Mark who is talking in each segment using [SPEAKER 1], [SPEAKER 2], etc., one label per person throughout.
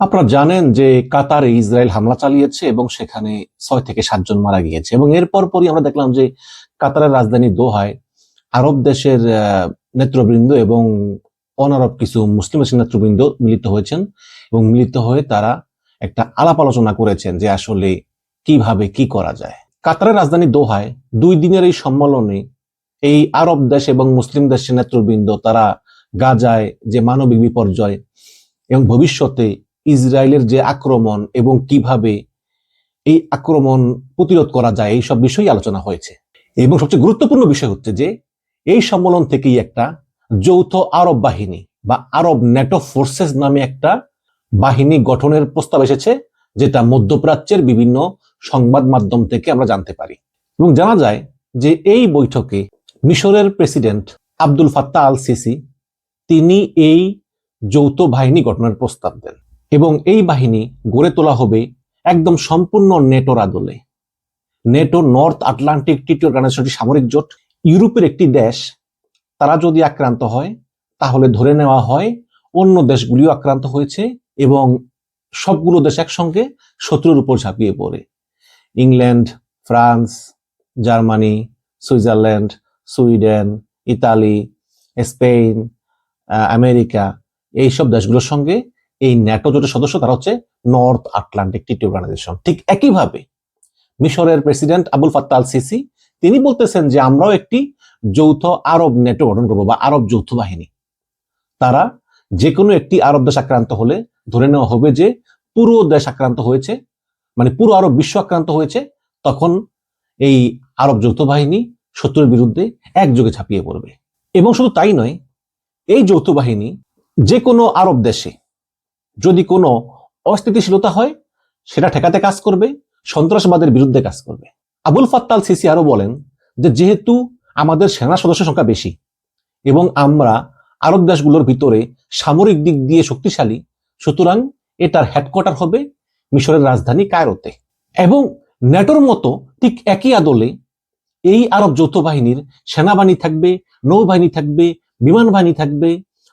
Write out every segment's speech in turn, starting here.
[SPEAKER 1] আপনারা জানেন যে কাতারে ইসরায়েল হামলা চালিয়েছে এবং সেখানে ছয় থেকে সাতজন মারা গিয়েছে। এবং এরপর পরই আমরা দেখলাম যে কাতারের রাজধানী দোহায় আরব দেশের নেতৃবৃন্দ এবং অনারব কিছু মুসলিম দেশের নেতৃবৃন্দ মিলিত হয়েছেন এবং মিলিত হয়ে তারা একটা আলাপ আলোচনা করেছেন যে আসলে কীভাবে কি করা যায়। কাতারের রাজধানী দোহায় দুই দিনের এই সম্মেলনে এই আরব দেশ এবং মুসলিম দেশের নেতৃবৃন্দ তারা গাজায় যে মানবিক বিপর্যয় এবং ভবিষ্যতে ইসরায়েলের যে আক্রমণ এবং কীভাবে এই আক্রমণ প্রতিরোধ করা যায়, এই সব বিষয়ই আলোচনা হয়েছে। এবং সবচেয়ে গুরুত্বপূর্ণ বিষয় হচ্ছে যে, এই সম্মেলন থেকেই একটা যৌথ আরব বাহিনী বা আরব নেটো ফোর্সেস নামে একটা বাহিনী গঠনের প্রস্তাব এসেছে, যেটা মধ্যপ্রাচ্যের বিভিন্ন সংবাদ মাধ্যম থেকে আমরা জানতে পারি। এবং জানা যায় যে এই বৈঠকে মিশরের president Abdul Fattah al Sisi তিনি এই যৌথ বাহিনী গঠনের প্রস্তাব দেন। এবং এই বাহিনী গড়ে তোলা হবে একদম সম্পূর্ণ নেটোর আদলে। নেটো নর্থ আটলান্টিক ট্রিটি অর্গানাইজেশনটি সামরিক জোট, ইউরোপের একটি দেশ। তারা যদি আক্রান্ত হয়, তাহলে ধরে নেওয়া হয় অন্য দেশগুলিও আক্রান্ত হয়েছে এবং সবগুলো দেশ একসঙ্গে শত্রুর উপর ঝাঁপিয়ে পড়ে। England, France, Germany, Switzerland, Sweden, Italy, Spain America, এইসব দেশগুলোর সঙ্গে এই ন্যাটো জোটের সদস্য তারা হচ্ছে নর্থ আটলান্টিক ট্রিটি অর্গানাইজেশন ঠিক একইভাবে মিশরের president Abul Fattah al Sisi তিনি বলতেছেন যে আমরাও একটি যৌথ আরব নেটো গঠন করব বা আরব যৌথ বাহিনী। তারা যে কোনো একটি আরব দেশ আক্রান্ত হলে ধরে নেওয়া হবে যে পুরো দেশ আক্রান্ত হয়েছে মানে পুরো আরব বিশ্ব আক্রান্ত হয়েছে, তখন এই আরব যৌথ বাহিনী শত্রুর বিরুদ্ধে একযোগে ছাপিয়ে পড়বে। এবং শুধু তাই নয়, এই যৌথ বাহিনী যে কোনো আরব দেশে যদি কোনো অস্থিতিশীলতা হয়, সেটা ঠেকাতে কাজ করবে, সন্ত্রাসবাদের বিরুদ্ধে কাজ করবে। আবুল ফাত্তাল সিসি আরও বলেন যে, যেহেতু আমাদের সেনা সদস্য সংখ্যা বেশি এবং আমরা আরব দেশগুলোর ভিতরে সামরিক দিক দিয়ে শক্তিশালী, সুতরাং এটার হেডকোয়ার্টার হবে মিশরের রাজধানী কায়রোতে। এবং ন্যাটোর মতো ঠিক একই আদলে এই আরব যৌথ বাহিনীর সেনাবাহিনী থাকবে, নৌবাহিনী থাকবে, বিমান বাহিনী থাকবে,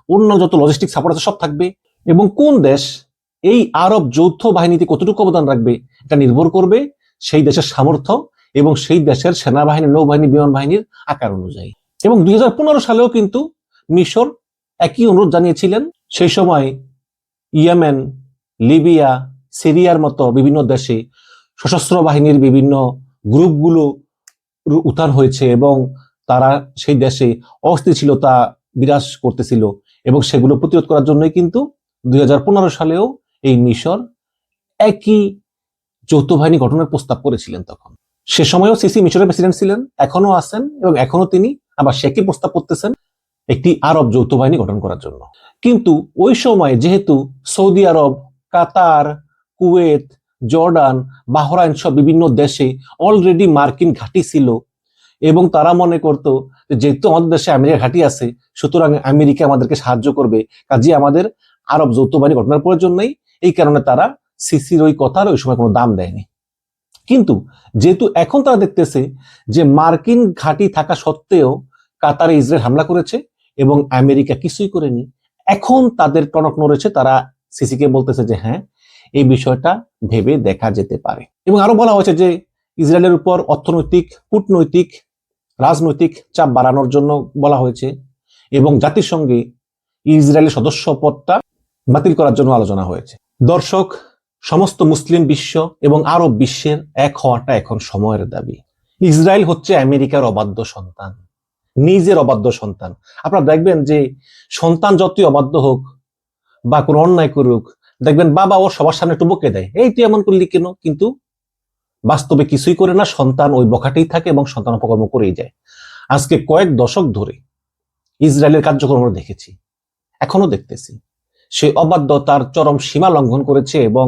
[SPEAKER 1] অন্য যত লজিস্টিক সাপোর্ট আছে সব থাকবে। এবং কোন দেশ এই আরব যৌথ বাহিনীতে কতটুকু অবদান রাখবে এটা নির্ভর করবে সেই দেশের সামর্থ্য এবং সেই দেশের সেনাবাহিনী, নৌবাহিনী, বিমান বাহিনীর আকার অনুযায়ী। এবং দুই হাজার পনেরো সালেও কিন্তু মিশর একই অনুরোধ জানিয়েছিলেন। সেই সময় ইয়েমেন, লিবিয়া, সিরিয়ার মতো বিভিন্ন দেশে সশস্ত্র বাহিনীর বিভিন্ন গ্রুপগুলো উত্থান হয়েছে এবং তারা সেই দেশে অস্থিতিশীলতা বিরাজ করতেছিল এবং সেগুলো প্রতিরোধ করার জন্যই কিন্তু দুই হাজার পনেরো সালেও এই মিশর একই যৌথ বাহিনী গঠনের প্রস্তাব করেছিলেন তখন। সে সময়ও সিসি মিশরের প্রেসিডেন্ট ছিলেন এখনও আছেন এবং এখনও তিনি আবার সে একই প্রস্তাব করতেছেন একটি আরব যৌথ বাহিনী গঠন করার জন্য। কিন্তু ওই সময় যেহেতু Saudi Arab, Qatar, Kuwait, Jordan, Bahrain সব বিভিন্ন দেশে অলরেডি মার্কিন ঘাঁটি ছিল এবং তারা মনে করতো যেহেতু আমাদের দেশে আমেরিকা ঘাঁটি আছে, সুতরাং আমেরিকা আমাদেরকে সাহায্য করবে কাজে আমাদের আরব যৌথ বাহিনী গঠনের প্রয়োজন নেই। এই কারণে তারা সিসির ওই কথার ওই সময় কোনো দাম দেয়নি। কিন্তু যেহেতু এখন তারা দেখতেছে যে মার্কিন ঘাঁটি থাকা সত্ত্বেও কাতারে ইসরায়েল হামলা করেছে এবং আমেরিকা কিছুই করেনি, এখন তাদের টনক নড়েছে, তারা সিসিকে বলতেছে যে হ্যাঁ এই বিষয়টা ভেবে দেখা যেতে পারে। এবং আরও বলা হয়েছে যে ইসরায়েলের উপর অর্থনৈতিক, কূটনৈতিক, রাজনৈতিক চাপ বাড়ানোর জন্য বলা হয়েছে এবং জাতিসংঘে ইসরায়েলের সদস্য পদটা বাতিল করার জন্য আলোচনা হয়েছে। দর্শক, সমস্ত মুসলিম বিশ্ব এবং আরব বিশ্বের এক হওয়াটা এখন সময়ের দাবি। ইসরায়েল হচ্ছে আমেরিকার অবাধ্য সন্তান, নিজের অবাধ্য সন্তান। আপনারা দেখবেন যে সন্তান যতই অবাধ্য হোক বা কোনো অন্যায় করুক, দেখবেন বাবা ও সবার সামনে একটু বকে দেয়। এই তুই এমন করলি কেন? কিন্তু বাস্তবে কিছুই করে না, সন্তান ওই বকাটেই থাকে এবং সন্তান অপকর্ম করেই যায়। আজকে কয়েক দশক ধরে ইসরায়েলের কার্যক্রম দেখেছি, এখনও দেখতেছি। সে অবাধ্যতার চরম সীমা লঙ্ঘন করেছে এবং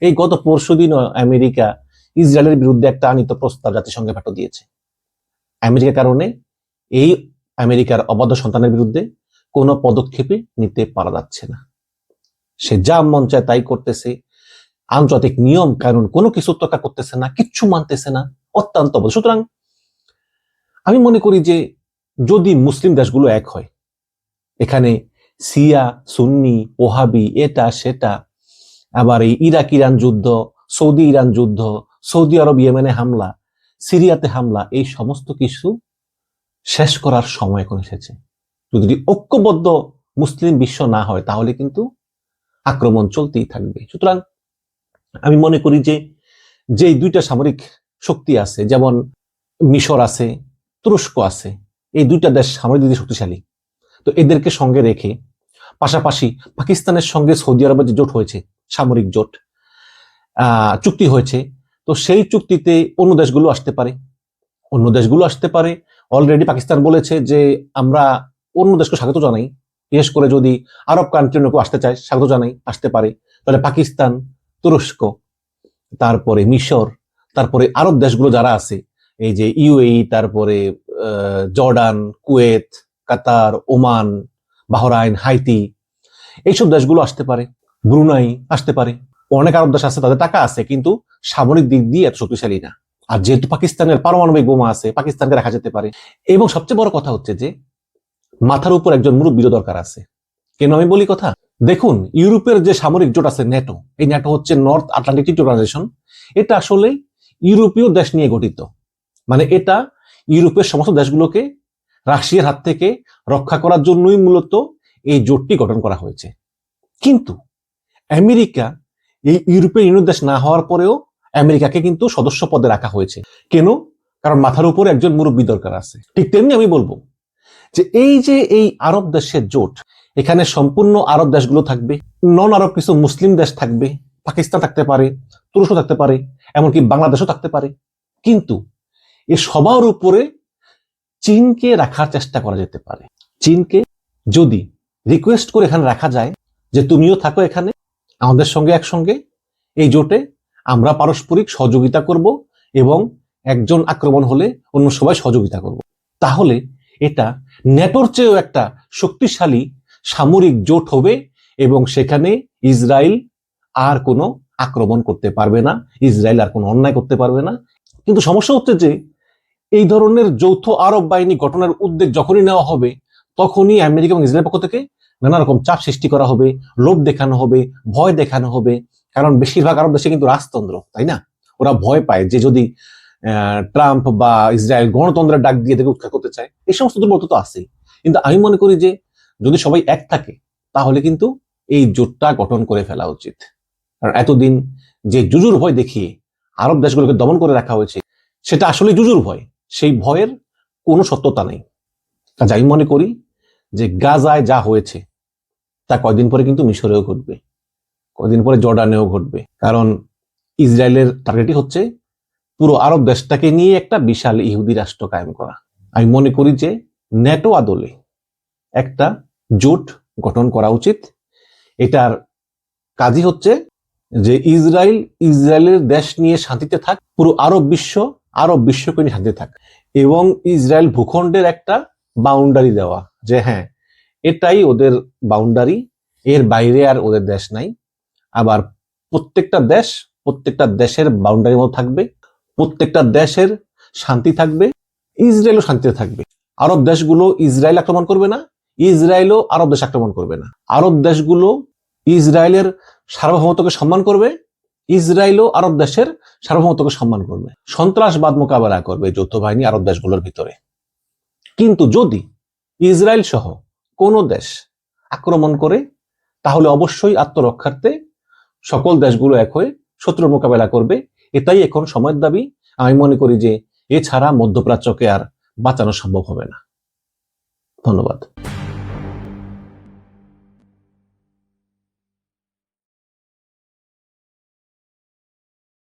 [SPEAKER 1] এই গত পরশুদিন আমেরিকা ইসরায়েলের বিরুদ্ধে একটা আনিত প্রস্তাব জাতিসংঘে পাঠো দিয়েছে। আমেরিকার কারণে এই আমেরিকার অবাধ্য সন্তানের বিরুদ্ধে কোনো পদক্ষেপে নিতে পারা যাচ্ছে না। সে যা মন চায় তাই করতেছে। আন্তর্জাতিক নিয়ম, কানুন কোনো কিছু তোকা করতেছে না, কিচ্ছু মানতেছে না, অত্যন্ত। সুতরাং আমি মনে করি যে যদি মুসলিম দেশগুলো এক হয়, এখানে সিয়া সুন্নি, ওহাবি, এটা, সেটা। আবার এই ইরাক, ইরান যুদ্ধ, সৌদি, ইরান যুদ্ধ, সৌদি আরব, ইয়েমেনে হামলা, সিরিয়াতে হামলা, এই সমস্ত কিছু শেষ করার সময় এখন এসেছে। যদি ঐক্যবদ্ধ মুসলিম বিশ্ব না হয়, তাহলে কিন্তু আক্রমণ চলতেই থাকবে। সুতরাং আমি মনে করি যে যে দুইটা সামরিক শক্তি আছে, যেমন মিশর আছে, তুরস্ক আছে, এই দুইটা দেশ সামরিক দিকে শক্তিশালী। তো এদেরকে সঙ্গে রেখে পাশাপাশি পাকিস্তানের সঙ্গে সৌদি আরবের যে জোট হয়েছে, সামরিক জোট চুক্তি হয়েছে, তো সেই চুক্তিতে অন্য দেশগুলো আসতে পারে। অন্য দেশগুলো আসতে পারে। অলরেডি পাকিস্তান বলেছে যে আমরা অন্য দেশকে স্বাগত জানাই। বিশেষ করে যদি আরব কান্ট্রি কেউ আসতে চায়, স্বাগত জানাই, আসতে পারে। তাহলে পাকিস্তান, তুরস্ক, তারপরে মিশর, তারপরে আরব দেশগুলো যারা আছে, এই যে ইউএই, তারপরে Jordan, Kuwait Qatar, Oman, Bahrain, Haiti, এইসব দেশগুলো আসতে পারে, ব্রুনাই আসতে পারে। অনেক আরব দেশ আছে, তাদের টাকা আছে, কিন্তু সামরিক দিক দিয়ে এত শক্তিশালী না। আর যেহেতু পাকিস্তানের পারমাণবিক বোমা আছে, পাকিস্তানকে রাখা যেতে পারে। এবং সবচেয়ে বড় কথা হচ্ছে যে, মাথার উপর একজন মুরব্বীর দরকার আছে। কেন আমি বলি কথা? দেখুন, ইউরোপের যে সামরিক জোট আছে ন্যাটো, এই ন্যাটো হচ্ছে নর্থ আটলান্টিক অর্গানাইজেশন এটা আসলে ইউরোপীয় দেশ নিয়ে গঠিত। মানে এটা ইউরোপের সমস্ত দেশগুলোকে রাশিয়ার হাত থেকে রক্ষা করার জন্যই মূলত এই জোটটি গঠন করা হয়েছে। কিন্তু আমেরিকা এই ইউরোপের ইউনিয়ন দেশ না হওয়ার পরেও আমেরিকাকে কিন্তু সদস্য পদে রাখা হয়েছে। কেন? কারণ মাথার উপর একজন মুরব্বী দরকার আছে। ঠিক তেমনি আমি বলব যে এই যে এই আরব দেশের জোট, এখানে সম্পূর্ণ আরব দেশগুলো থাকবে নন আরব কিছু মুসলিম দেশ থাকবে, পাকিস্তান থাকতে পারে, তুরস্ক থাকতে পারে, এমনকি বাংলাদেশও থাকতে পারে। কিন্তু এ সবার উপরে চীনকে রাখার চেষ্টা করা যেতে পারে। চীনকে যদি রিকোয়েস্ট করে এখানে রাখা যায় যে তুমিও থাকো এখানে, আমাদের সঙ্গে একসঙ্গে, এই জোটে আমরা পারস্পরিক সহযোগিতা করব এবং একজন আক্রমণ হলে অন্য সবাই সহযোগিতা করব। তাহলে এটা নেটোর চেয়েও একটা শক্তিশালী সামরিক জোট হবে এবং সেখানে ইসরায়েল আর কোনো আক্রমণ করতে পারবে না, ইসরায়েল আর কোনো অন্যায় করতে পারবে না। কিন্তু সমস্যা হচ্ছে যে এই ধরনের যৌথ আরব বাহিনী গঠনের উদ্যোগ যখনই নেওয়া হবে, তখনই আমেরিকা এবং ইসরায়েলের পক্ষ থেকে নানা রকম চাপ সৃষ্টি করা হবে, লোভ দেখানো হবে, ভয় দেখানো হবে। কারণ বেশিরভাগ আরব দেশে কিন্তু রাজতন্ত্র, তাই না? ওরা ভয় পায় যে যদি ট্রাম্প বা ইসরায়েল গণতন্ত্রের ডাক দিয়ে থেকে উৎখাত করতে চায়, এই সমস্ত দুর্বলতা তো আছে কিন্তু আমি মনে করি যে, যদি সবাই এক থাকে, তাহলে কিন্তু এই জোটটা গঠন করে ফেলা উচিত। কারণ এতদিন যে জুজুর ভয় দেখিয়ে আরব দেশগুলোকে দমন করে রাখা হয়েছে, সেটা আসলে জুজুর ভয়। সেই ভয়ের কোনো সত্যতা নেই। কাজে আমি মনে করি যে গাজায় যা হয়েছে, তা কয়দিন পরে কিন্তু মিশরেও ঘটবে। কয়দিন পরে জর্ডানেও ঘটবে। কারণ ইসরায়েলের টার্গেটই হচ্ছে পুরো আরব দেশটাকে নিয়ে একটা বিশাল ইহুদি রাষ্ট্র কায়েম করা। আমি মনে করি যে ন্যাটো আদলে একটা জোট গঠন করা উচিত। এটার কাজই হচ্ছে যে ইসরায়েল, ইসরায়েলের দেশ নিয়ে শান্তিতে থাক, পুরো আরব বিশ্ব আরব বিশ্বকে নিয়ে শান্তিতে থাক। এবং ইসরায়েল ভূখণ্ডের একটা বাউন্ডারি দেওয়া যে হ্যাঁ এটাই ওদের বাউন্ডারি এর বাইরে আর ওদের দেশ নাই। আবার প্রত্যেকটা দেশ, প্রত্যেকটা দেশের বাউন্ডারির মধ্যে থাকবে, প্রত্যেকটা দেশের শান্তি থাকবে, ইসরায়েলও শান্তিতে থাকবে। আরব দেশগুলো ইসরায়েল আক্রমণ করবে না, ইসরায়েলও আরব দেশ আক্রমণ করবে না। আরব দেশগুলো ইসরায়েলের সার্বভৌমত্বকে সম্মান করবে ইসরায়েলও আরব দেশের সার্বভৌমত্বকে সম্মান করবে। সন্ত্রাসবাদ মোকাবেলা করবে যৌথ বাহিনী আরব দেশগুলোর ভিতরে। কিন্তু যদি ইসরায়েল সহ কোনো দেশ আক্রমণ করে, তাহলে অবশ্যই আত্মরক্ষার্থে সকল দেশগুলো এক হয়ে শত্রুর মোকাবেলা করবে। এটাই এখন সময়ের দাবি। আমি মনে করি যে এছাড়া মধ্যপ্রাচ্যকে আর বাঁচানো সম্ভব হবে না। ধন্যবাদ।